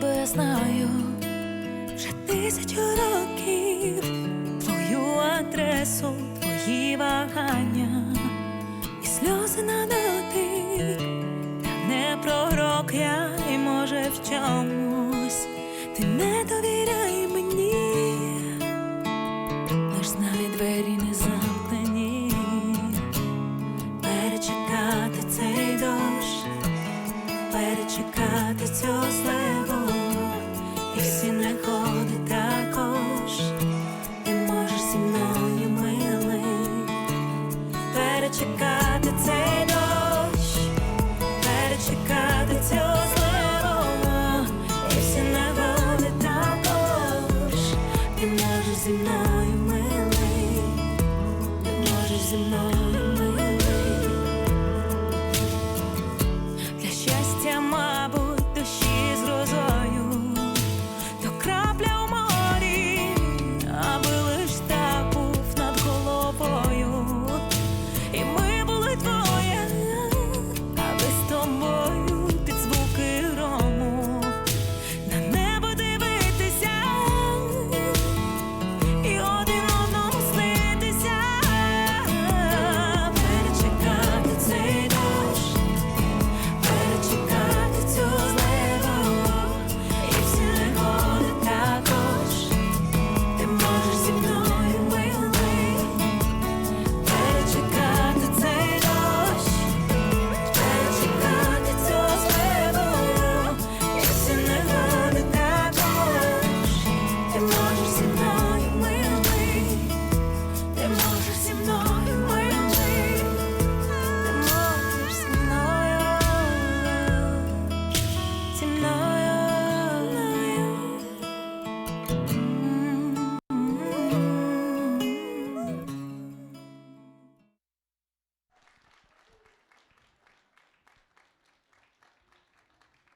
тебе знаю. Вже тисячу років твою адресу, твої вагання. І сльози на дотик та не пророк я і може в чомусь. Ти не довіряй мені, лиш знай двері не замкнені, перечекати цей дощ. Перечекати цю сливу і всі негоди також, ти можеш зі мною милий перечекати цей дощ, перечекати цього зливу і всі негоди також, ти можеш зі мною.